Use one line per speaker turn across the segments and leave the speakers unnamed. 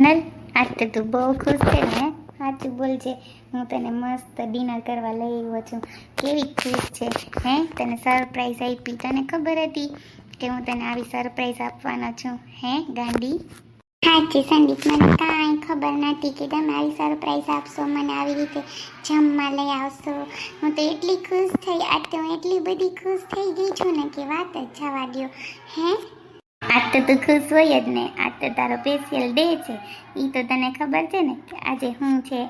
Null, આજ તો તું બહુ ખુશ છે ને સાચું બોલજે. હું તને મસ્ત ડિનર કરવા લઈ આવ્યો છું. કેવી ખુશ છે, હે? તને સરપ્રાઈઝ આપી. તને ખબર હતી કે હું તને આવી સરપ્રાઈઝ આપવાનો છું, હે, ગાંડી? સાચી સંદીપ મને કાંઈ ખબર નથી કે તમે આવી સરપ્રાઈઝ આપશો, મને આવી રીતે જમવા લઈ આવશો. હું તો એટલી ખુશ થઈ, આજ તો હું એટલી બધી ખુશ થઈ ગઈ છું ને કે વાત જ જવા દ્યો, હે? આજ તો તું ખુશ હોય જ ને. આજ તો તારો સ્પેશિયલ ડે છે. એ તો તને ખબર છે ને કે આજે શું છે?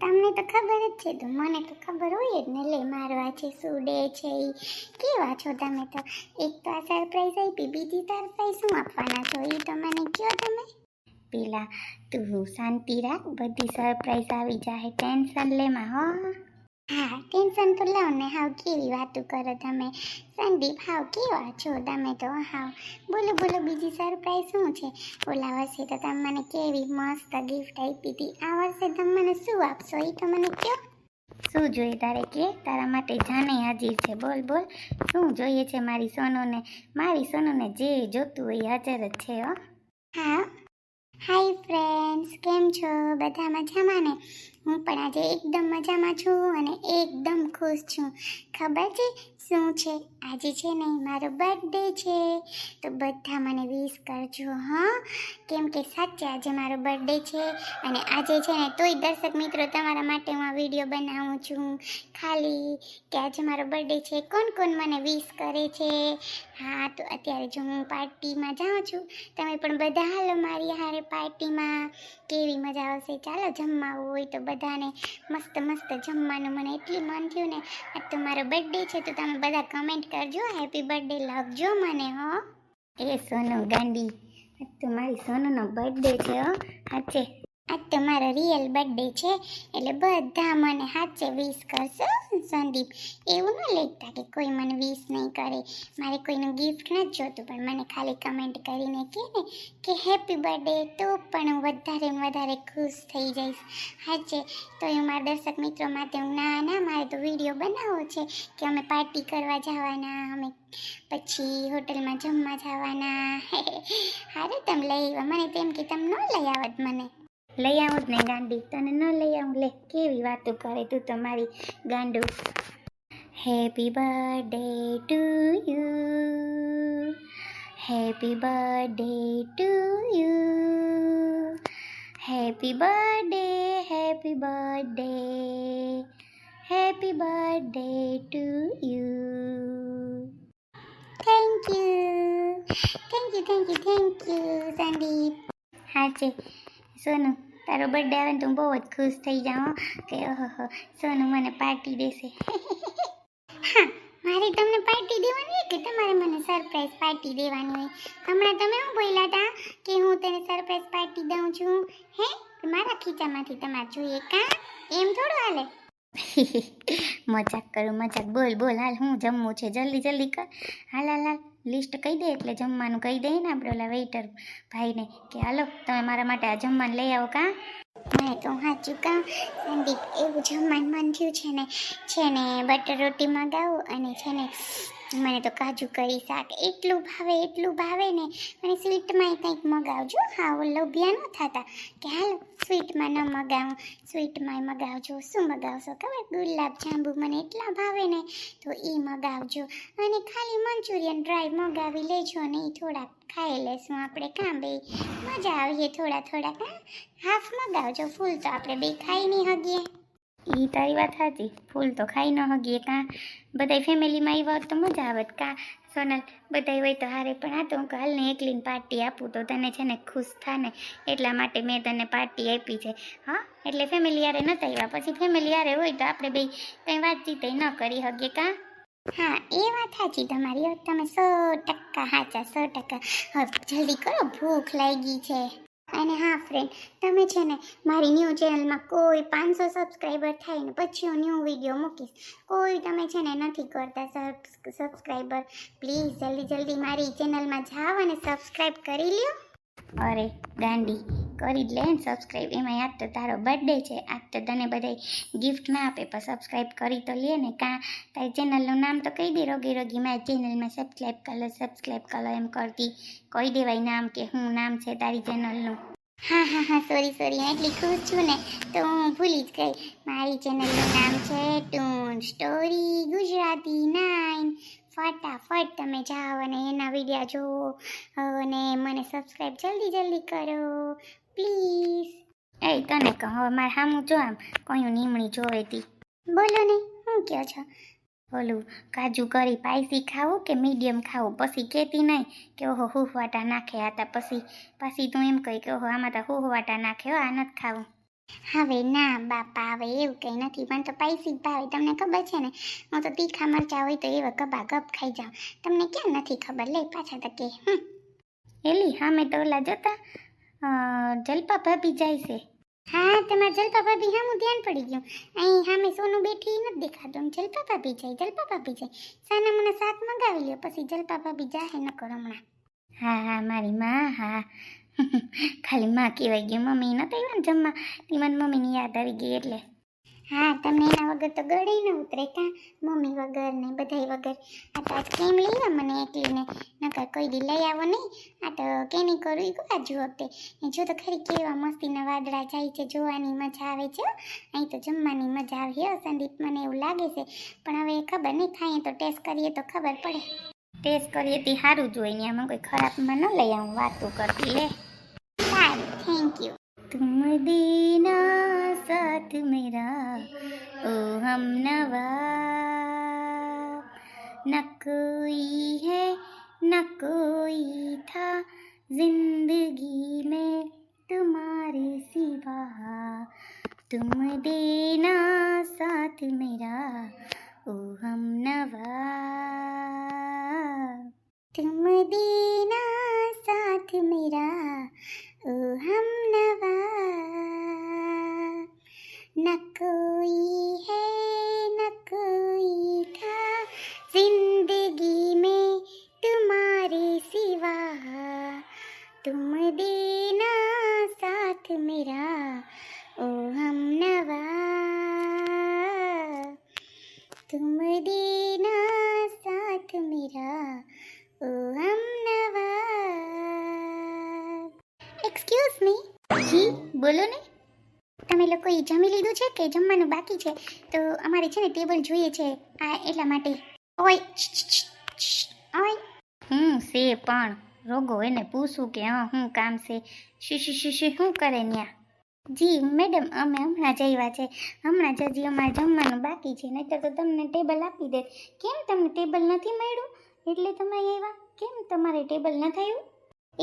તમને તો ખબર જ છે તો. મને તો ખબર હોય જ ને. લે મારવા છે શું ડે છે એ કેવા છો તમે તો? એક તો આ સરપ્રાઈઝ આપી, બીજી સરપ્રાઈઝ શું આપવાના છો? એ તો મને કહો તમે? પેલા તું શાંતિ રાખ, બધી સરપ્રાઈઝ આવી જાય. ટેન્શન લેમાં હો. હા, ટેન્શન તો લો ને. હાવ કેવી વાતો કરો તમે. સંદીપ, હાવ કેવા છો તમે તો? હાવ. બોલો બોલો, બીજી સરપ્રાઈઝ શું છે? ઓલા વર્ષે તો તમે મને કેવી મસ્ત ગિફ્ટ આપી હતી. આ વર્ષે તમે મને શું આપશો? એ તો મને કહો શું જોઈએ તારે કે? તારા માટે જાને હાજર છે. બોલ બોલ. શું જોઈએ છે મારી સોનુને? મારી સોનુને જે જોતું હોય હાજર જ છે, હો. હા. હાય ફ્રેન્ડ્સ કેમ છો? બધા મજામાં ને? હું પણ આજે એકદમ મજામાં છું અને એકદમ ખુશ છું. ખબર છે? શું છે? આજે છે ને મારો બર્થડે છે. તો બધા મને વિશ કરજો, હા? કેમ કે સાચે આજે મારો બર્થડે છે અને આજે છે ને તોય દર્શક મિત્રો તમારા માટે હું આ વીડિયો બનાવું છું. ખાલી કે આજે મારો બર્થડે છે, કોણ કોણ મને વિશ કરે છે? હા, તો અત્યારે જો હું પાર્ટીમાં જાઉં છું, તમે પણ બધા હાલો મારી હારે પાર્ટીમાં કેવી મજા આવશે? ચાલો જમવા હોય તો બધાને મસ્ત મસ્ત જમવાનું મને એટલી મન થયું ને. આજ તો મારો બર્થડે છે, તો તમે બધા કમેન્ટ કરજો હેપી બર્થડે લખજો મને, હો. એ સોનુ ગાંડી આજ તો મારી સોનુનો બર્થડે છે, હો. સાચે આજ તો મારો રિયલ બર્થડે છે, એટલે બધા મને સાચે વિશ કરશો. સંદીપ, એવું ન લેખતા કે કોઈ મને વિશ નહીં કરે. મારે કોઈનું ગિફ્ટ નથી જોતું, પણ મને ખાલી કમેન્ટ કરીને કહે ને કે હેપી બર્થડે તો પણ હું વધારે વધારે ખુશ થઈ જઈશ. સાચે તો એ મારા દર્શક મિત્રો માટે હું ના ના મારે તો વીડિયો બનાવવો છે કે અમે પાર્ટી કરવા જવાના, અમે પછી હોટલમાં જમવા જવાના. હારે તમે લઈ મને તેમ કે તમે ન લઈ આવત મને. લઈ આવું જ ને ગાંડી. તને ન લઈ આવું, લે, કેવી વાતો કરે તું તમારી મારી ગાંડુ. Happy birthday to you happy birthday to you happy birthday happy birthday happy birthday to you thank you thank you thank you thank you Sandeep હા, છે. સોનુ. તારો બર્થડે આવે ને તો બહુ જ ખુશ થઈ જાઓ કે ઓહો સોનુ મને પાર્ટી દેશે. હા, મારે તમને પાર્ટી દેવાની હોય કે તમારે મને સરપ્રાઈઝ પાર્ટી દેવાની હોય? હમણાં તમે શું બોલ્યા હતા કે હું તને સરપ્રાઈઝ પાર્ટી દઉં છું? હે મારા ખીચામાંથી તમારે જોઈએ કા? એમ થોડું હાલે. મજાક કરું, મજાક. બોલ બોલ. હાલ, હું જમવું છે? જલ્દી જલ્દી કર. હાલ હાલ હાલ. લિસ્ટ કહી દે એટલે જમવાનું કહી દઈએ ને આપણે ઓલા વેઇટર ભાઈને કે, હાલો, તમે મારા માટે આ જમવાનું લઈ આવો કાં? મેં તો સાચું કાં. સંદીપ, એવું જમવાનું મન થયું છે ને છે ને બટર રોટી મગાવું અને છે ને મને તો કાજુ કરી શાક એટલું ભાવે એટલું ભાવે ને મને સ્વીટમાં કંઈક મગાવજો. હા લોભિયા ન થતા કે હાલો સ્વીટમાં ન મગાવું સ્વીટમાં મગાવજો. શું મગાવશો ખબર? ગુલાબ જાંબુ મને એટલા ભાવે ને, તો એ મગાવજો. અને ખાલી મંચુરિયન ડ્રાય મગાવી લેજો ને એ થોડાક ખાઈ લેશું આપણે. કાં બે? મજા આવીએ થોડા થોડાક હાફ મગાવજો. ફૂલ તો આપણે બે ખાઈ નહીં હગીએ ઈ તારી વાત સાચી. ફૂલ તો ખાઈ ન હગીએ કાં? બધાય ફેમિલીમાં આવ્યા હોત તો મજા આવત કાં? સોનલ, બધાય હોય તો હારે, પણ આ તો હું કાલને એકલીને પાર્ટી આપું તો તને છે ને ખુશ થા ને એટલા માટે મેં તને પાર્ટી આપી છે. હા? એટલે ફેમિલી યારે નતા આવ્યા. પછી ફેમિલી યારે હોય તો આપણે બે કંઈ વાતચીત ન કરી હગીએ કાં? હા, એ વાત સાચી તમારી. તમે સો ટકા સાચા, સો ટકા. હવે જલ્દી કરો, ભૂખ લાગી છે. અને હા ફ્રેન્ડ તમે છે ને મારી ન્યૂ ચેનલમાં કોઈ પાંચસો સબસ્ક્રાઈબર થાય ને પછી હું ન્યૂ વીડિયો મૂકીશ. કોઈ તમે છે ને નથી કરતા સબસ્ક્રાઈબર પ્લીઝ જલ્દી જલ્દી મારી ચેનલમાં જાઓ અને સબસ્ક્રાઈબ કરી લ્યો. અરે, ગાંડી કરી જ લે ને સબસ્ક્રાઈબ એમાં આજ તો તારો બર્થડે છે. આજ તો તને બધાય ગિફ્ટ ના આપે, પણ સબસ્ક્રાઈબ કરી તો લે ને. કાં તારી ચેનલનું નામ તો કહી દે, રોગી રોગી. મારી ચેનલમાં સબસ્ક્રાઈબ કરો સબસ્ક્રાઈબ કરો એમ કરતી. કહી દેવાય નામ કે હું નામ છે તારી ચેનલનું હા હા હા સોરી સોરી હું એટલી ખુશ છું ને, તો હું ભૂલી જ ગઈ. મારી ચેનલનું નામ છે ટૂન સ્ટોરી ગુજરાતી નાઇન ફટાફટ તમે જાઓ અને એના વિડીયા જુઓ. અને મને સબસ્ક્રાઈબ જલ્દી જલ્દી કરો. પ્લીઝ. એ તને કહો હવે મારે સામું જો આમ કયું નીમણી જોવે તી. બોલો ને શું કહો છો? ઓલું કાજુ કરી પાયસી ખાવું કે મીડિયમ ખાવું? પછી કહેતી નહીં કે ઓહો હુહવાટા નાખે હતા પછી પછી તું એમ કહી કે ઓહો આમાં તો હુહવાટા નાખે આ નથી ખાવું. હવે ના બાપા હવે એવું કંઈ નથી પણ તો પાયસી જ ભાવે તમને ખબર છે ને? હું તો તીખા મરચા હોય તો એવા ગબા ગપ ખાઈ જાઉં. તમને ક્યાં નથી ખબર? લે પાછા તો કે હમ. એલી હા મેં તો ઓલા જોતા જલપા ભાભી જાય છે. હા તમારા જલપા ભાભી હા હું ધ્યાન પડી ગયું. અહીં સામે સોનું બેઠી નથી દેખાતું. જલપા ભાભી જાય જલપા ભાભી જાય. સાના મને શાક મંગાવી લ્યો પછી જલપા ભાભી જાહે ન કરો હમણાં. હા હા મારી માં હા. ખાલી માં કહેવાય ગયું. મમ્મી નતા આવ્યા ને જમવા? તી મને મમ્મીની યાદ આવી ગઈ એટલે. હા તમે એના વગર તો ગળી ન ઉતરે કાં મમ્મી વગર ને બધાય વગર. આ તો આજ કેમ લઈ આવ મને એકલીને નકર કોઈ દી લઈ આવો નહીં. આ તો કેની કરું? એ બાજુ વખતે જો તો ખરી કેવા મસ્તીના વાદળા જાય છે જોવાની મજા આવે છે અહીં તો જમવાની મજા આવી હો સંદીપ. મને એવું લાગે છે. પણ હવે ખબર નહીં ખાઈએ તો ટેસ્ટ કરીએ તો ખબર પડે. ટેસ્ટ કરીએ તે સારું જોઈએ ને આમાં કોઈ ખરાબમાં ન લઈ આવું વાતું કરતી લે સારું થેન્ક યુ તુમ દીના हम नवा न कोई है न कोई था जिंदगी में तुम्हारे सिवा तुम देना साथ मेरा ओ हम नवा तुम देना साथ मेरा ओ हम नवा न कोई है न कोई था जिंदगी में तुम्हारे सिवा तुम देना साथ मेरा ओ हम नवा तुम देना साथ मेरा ओ हम नवा एक्सक्यूज मी जी बोलो ने લોકો જમી લીધું છે કે જમવાનું બાકી છે? તો અમારે છે ને ટેબલ જોઈએ છે આ એટલા માટે. ઓય ઓય. હું છે પણ રોગો એને પૂછું કે હા શું કામ છે? શી શી શી શી શું કરે ત્યાં જી મેડમ અમે હમણાં જ આવ્યા છે. હમણાં જ હજી અમારે જમવાનું બાકી છે. નહીતર તો તમને ટેબલ આપી દે. કેમ તમને ટેબલ નથી મળ્યું? એટલે તમે આવ્યા? કેમ તમારે ટેબલ ન થયું?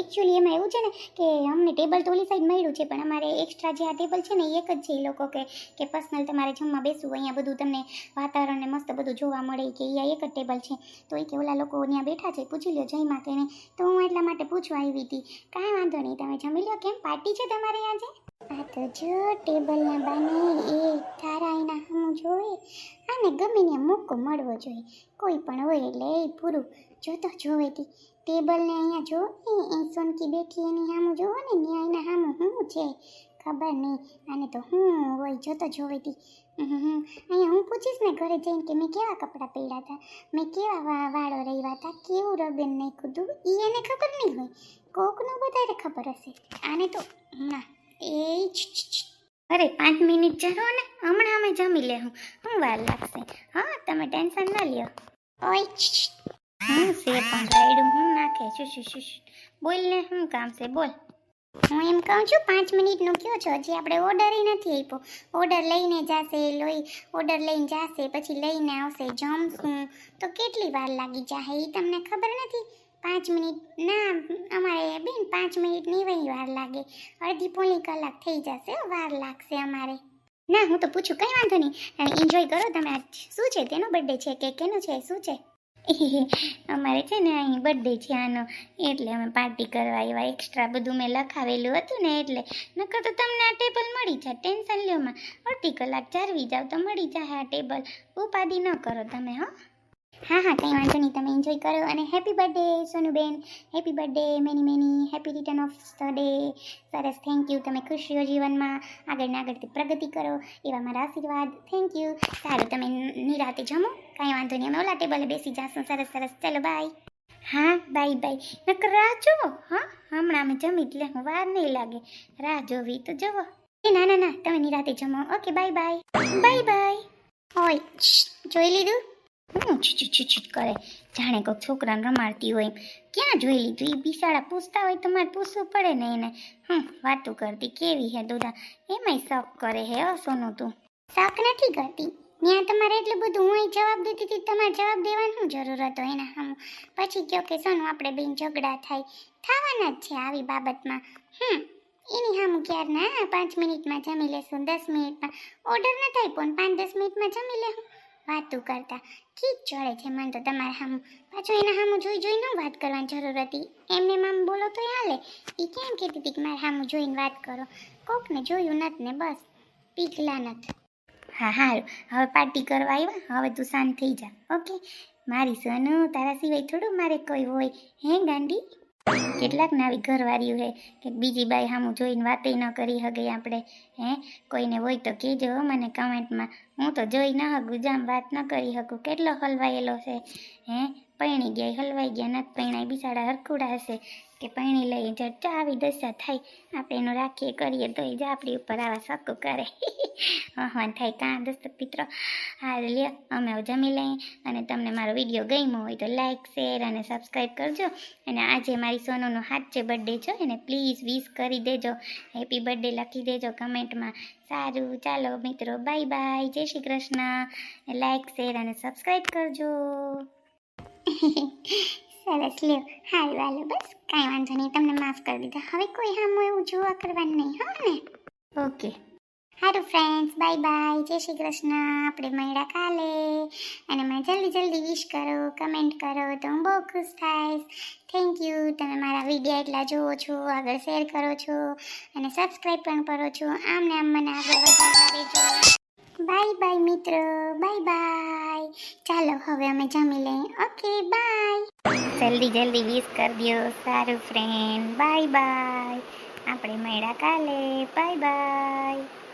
એકચ્યુઅલી એમાં એવું છે ને કે અમને ટેબલ તો ઓલી સાઈડ મળ્યું છે, પણ અમારે એક્સ્ટ્રા જે આ ટેબલ છે ને એક જ છે એ લોકો કે કે પર્સનલ તમારે જમવા બેસવું અહીંયા બધું તમને વાતાવરણને મસ્ત બધું જોવા મળે કે અહીંયા એક જ ટેબલ છે. તો એ કે ઓલા લોકો ત્યાં બેઠા છે, પૂછી લ્યો જયમાં કે તો હું એટલા માટે પૂછવા આવી હતી. કાંઈ વાંધો નહીં, તમે જમી લ્યો. કેમ પાર્ટી છે તમારે આજે આ તો જો ટેબલના બાને એ તારા એના હું જોવે આને ગમે ત્યાં મોકો મળવો જોઈએ. કોઈ પણ હોય એટલે એ પૂરું. જોતો જોવે તી ટેબલને અહીંયા જો એ એ સોનકી બેઠી એની સામું જોવો ને ત્યાં એના સામું શું છે ખબર નહીં આને તો હું હોય જોતો જોવે તી હમ, હમ. અહીંયા હું પૂછીશ ને ઘરે જઈને કે મેં કેવા કપડાં પહેર્યા હતા મેં કેવા વા- વાળો રહ્યા હતા કેવું રબેન નાખ્યું હતું એ એને ખબર નહીં હોય કોકનું બધાને ખબર હશે આને તો ના એ છી, છી, છી. અરે પાંચ મિનિટ જરો ને હમણાં અમે જમી લે હું હું વાર લાગશે. હા તમે ટેન્શન ના લ્યો. ઓય છી, છી. હું છે પણ હું નાખે, શું શું શું. બોલ ને, શું કામ છે, બોલ. હું એમ કહું છું, પાંચ મિનિટનું કયો છો? હજી આપણે ઓર્ડર નથી આપ્યો. ઓર્ડર લઈને જાશે, લોહી ઓર્ડર લઈને જશે, પછી લઈને આવશે, જમશું. તો કેટલી વાર લાગી જાહે એ તમને ખબર નથી? પાંચ મિનિટ, ના, અમારે બેન પાંચ મિનિટની વહી વાર લાગે. અડધી પોણી કલાક થઈ જશે વાર લાગશે અમારે. ના, હું તો પૂછું, કંઈ વાંધો નહીં. એન્જોય કરો તમે. શું છે? તેનો બર્થડે છે કે કેનો છે? શું છે? અમારે છે ને અહીં બર્થડે છે આનો. એટલે અમે પાર્ટી કરવા આવ્યા. એક્સ્ટ્રા બધું મેં લખાવેલું હતું ને એટલે. નકર તો તમને આ ટેબલ મળી જાય. ટેન્શન લ્યોમાં અડધી કલાક ચારવી જાવ તો મળી જાય આ ટેબલ ઉપાધિ ન કરો તમે, હો. હા હા, કંઈ વાંધો નહીં. તમે એન્જોય કરો અને happy birthday Sonuben. Happy birthday many many happy return of the day સરસ થેન્ક યુ તમે ખુશ રહ્યો જીવનમાં. આગળ ને આગળથી પ્રગતિ કરો એવા મારા આશીર્વાદ. થેન્ક યુ સારું, તમે નિરાતે જમો. કાંઈ વાંધો નહીં. અમે ઓલા ટેબલે બેસી જશું. સરસ સરસ. ચલો બાય
હા બાય બાય નકર રાહ જોવો હા, હમણાં અમે જમી એટલે હું વાર નહીં લાગે. રાહ જોવી તો જવો એ, ના ના ના. તમે નિરાતે જમો. Okay bye bye bye bye હોય જોઈ લીધું? હું છીછું છું છું છું કરે. જાણે કોઈક છોકરાને રમાડતી હોય. ક્યાં જોઈ લીધું? એ બિસાડા પૂછતા હોય તમારે પૂછવું પડે ને એને. હમ, વાતું કરતી કેવી હે દોદા એમાંય શક કરે હે સોનું તું. શક નથી કરતી. ત્યાં તમારે એટલું બધું હું જવાબ દેતી હતી તમારે જવાબ દેવાની જરૂર હતો એના હમ. પછી કહો કે સોનું, આપણે બેન ઝઘડા થાય. થવાના જ છે આવી બાબતમાં. હમ, એની હામું ક્યાર ના પાંચ મિનિટમાં જમી લેશું, દસ મિનિટમાં. ઓર્ડર ન થાય પણ પાંચ દસ મિનિટમાં જમી લેવું વાતું કરતા. ઠીક ચડે છે, મને તો તમારે સામું પાછું એના સામું જોઈ જોઈને વાત કરવાની જરૂર હતી. એમને મામ બોલો તો હાલે. એ કેમ કહેતી હતી કે મારે હામું જોઈને વાત કરો? કોકને જોયું નથી ને બસ પીકલા નથી હા, હારું. હવે પાર્ટી કરવા આવ્યા હવે તું શાંત થઈ જા. ઓકે? મારી સનુ, તારા સિવાય થોડું મારે કોઈ હોય. હે, ગાંડી? કેટલાક ને આવી ઘરવાળીઓ હે કે બીજી બાઈ સામું જોઈને વાતે ન કરી હગે આપણે, હે? કોઈને હોય તો કહેજો મને કમેન્ટમાં હું તો જોઈ ન હગું, જામ વાત ન કરી શકું કેટલો હલવાયેલો છે, હે? પૈણી ગયા હલવાઈ ગયા, નથી પૈણાય બિસાડા હરખુડા હશે કે પૈણી લઈ જટ આવી દશા થાય, આપણે એનું રાખીએ, કરીએ, તો એ જ આપણી ઉપર આવા શક કરે. હા થાય કાં દસ્તક પિત્ર? હા લ્યો, અમે જમી લઈએ અને તમને મારો વીડિયો ગમ્યો હોય તો લાઇક શેર અને સબસ્ક્રાઈબ કરજો. અને આજે મારી સોનુનો સાચે બર્થડે છે એને પ્લીઝ વિશ કરી દેજો. હેપી બર્થડે લખી દેજો કમેન્ટમાં સારું, ચાલો મિત્રો બાય બાય જય શ્રી કૃષ્ણ. લાઇક શેર અને સબસ્ક્રાઈબ કરજો. સરસ લ્યો. હાલ વાલો બસ. કાંઈ વાંધો નહીં તમને માફ કરી દીધા. હવે કોઈ હામું એવું જોવા કરવાનું નહીં હો ને? ઓકે. સારું ફ્રેન્ડ્સ બાય બાય જય શ્રી કૃષ્ણ. આપણે મળ્યા કાલે. અને મને જલ્દી જલ્દી વિશ કરો કમેન્ટ કરો તો હું બહુ ખુશ થઈશ. થેન્ક યુ તમે મારા વિડીયા એટલા જુઓ છો આગળ શેર કરો છો અને સબસ્ક્રાઈબ પણ કરો છો. આમ ને આમ મને આગળ વધારતા રહેજો. બાય બાય મિત્ર, બાય બાય. ચાલો, હવે અમે જમી લઈએ. Okay, bye. જલ્દી જલ્દી વિશ કર દો સારું ફ્રેન્ડ બાય બાય. આપણે મળ્યા કાલે. Bye bye.